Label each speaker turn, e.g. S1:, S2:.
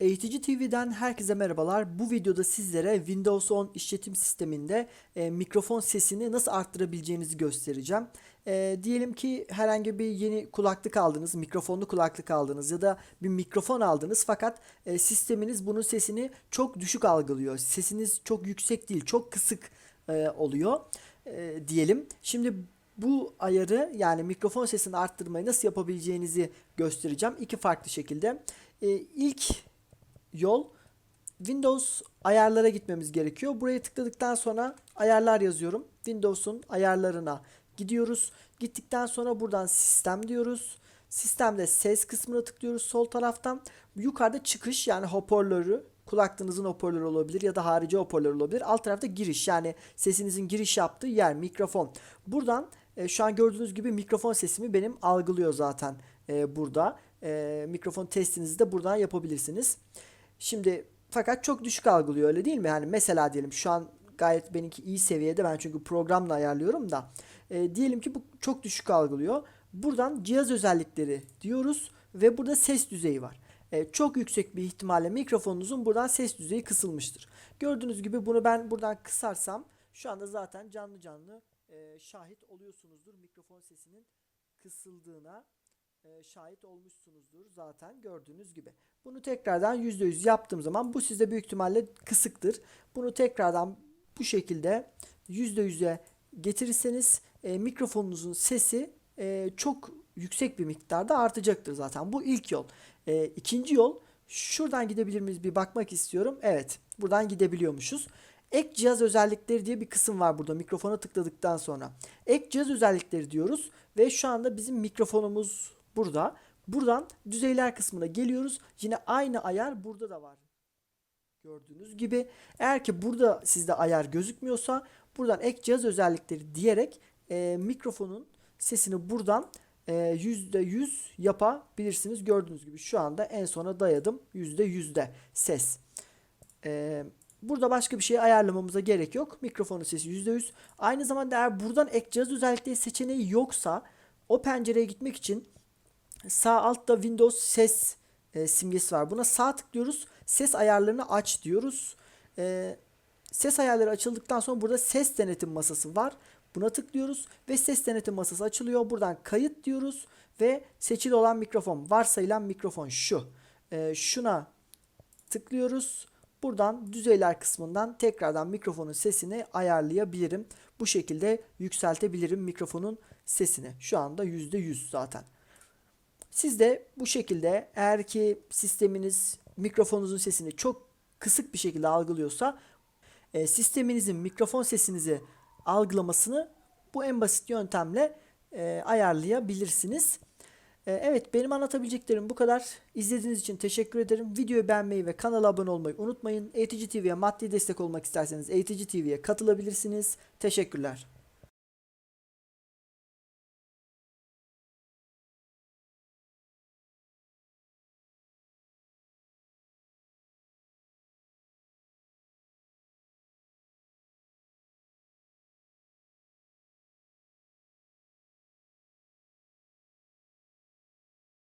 S1: Eğitici TV'den herkese merhabalar. Bu videoda sizlere Windows 10 işletim sisteminde e, mikrofon sesini nasıl arttırabileceğinizi göstereceğim. E, diyelim ki herhangi bir yeni kulaklık aldınız, mikrofonlu kulaklık aldınız ya da bir mikrofon aldınız fakat e, sisteminiz bunun sesini çok düşük algılıyor. Sesiniz çok yüksek değil, çok kısık e, oluyor e, diyelim. Şimdi bu ayarı yani mikrofon sesini arttırmayı nasıl yapabileceğinizi göstereceğim. İki farklı şekilde. E, ilk yol Windows ayarlara gitmemiz gerekiyor. Buraya tıkladıktan sonra ayarlar yazıyorum. Windows'un ayarlarına gidiyoruz. Gittikten sonra buradan sistem diyoruz. Sistemde ses kısmına tıklıyoruz sol taraftan. Yukarıda çıkış yani hoparlörü kulaklığınızın hoparlörü olabilir ya da harici hoparlör olabilir. Alt tarafta giriş yani sesinizin giriş yaptığı yer mikrofon. Buradan e, şu an gördüğünüz gibi mikrofon sesimi benim algılıyor zaten e, burada. E, mikrofon testinizi de buradan yapabilirsiniz. Şimdi fakat çok düşük algılıyor öyle değil mi? Yani mesela diyelim şu an gayet benimki iyi seviyede ben çünkü programla ayarlıyorum da. E, diyelim ki bu çok düşük algılıyor. Buradan cihaz özellikleri diyoruz ve burada ses düzeyi var. E, çok yüksek bir ihtimalle mikrofonunuzun buradan ses düzeyi kısılmıştır. Gördüğünüz gibi bunu ben buradan kısarsam şu anda zaten canlı canlı e, şahit oluyorsunuzdur mikrofon sesinin kısıldığına şahit olmuşsunuzdur zaten gördüğünüz gibi. Bunu tekrardan %100 yaptığım zaman bu sizde büyük ihtimalle kısıktır. Bunu tekrardan bu şekilde %100'e getirirseniz e, mikrofonunuzun sesi e, çok yüksek bir miktarda artacaktır zaten. Bu ilk yol. E, ikinci yol şuradan gidebilir miyiz bir bakmak istiyorum. Evet buradan gidebiliyormuşuz. Ek cihaz özellikleri diye bir kısım var burada mikrofona tıkladıktan sonra. Ek cihaz özellikleri diyoruz ve şu anda bizim mikrofonumuz burada. Buradan düzeyler kısmına geliyoruz. Yine aynı ayar burada da var. Gördüğünüz gibi eğer ki burada sizde ayar gözükmüyorsa buradan ek cihaz özellikleri diyerek e, mikrofonun sesini buradan e, %100 yapabilirsiniz. Gördüğünüz gibi şu anda en sona dayadım %100'de ses. E, burada başka bir şey ayarlamamıza gerek yok. Mikrofonun sesi %100. Aynı zamanda eğer buradan ek cihaz özellikleri seçeneği yoksa o pencereye gitmek için sağ altta Windows ses e, simgesi var. Buna sağ tıklıyoruz. Ses ayarlarını aç diyoruz. E, ses ayarları açıldıktan sonra burada ses denetim masası var. Buna tıklıyoruz ve ses denetim masası açılıyor. Buradan kayıt diyoruz ve seçili olan mikrofon, varsayılan mikrofon şu. E, şuna tıklıyoruz. Buradan düzeyler kısmından tekrardan mikrofonun sesini ayarlayabilirim. Bu şekilde yükseltebilirim mikrofonun sesini. Şu anda %100 zaten. Siz de bu şekilde eğer ki sisteminiz mikrofonunuzun sesini çok kısık bir şekilde algılıyorsa e, sisteminizin mikrofon sesinizi algılamasını bu en basit yöntemle e, ayarlayabilirsiniz. E, evet benim anlatabileceklerim bu kadar. İzlediğiniz için teşekkür ederim. Videoyu beğenmeyi ve kanala abone olmayı unutmayın. Eğitici TV'ye maddi destek olmak isterseniz Eğitici TV'ye katılabilirsiniz. Teşekkürler.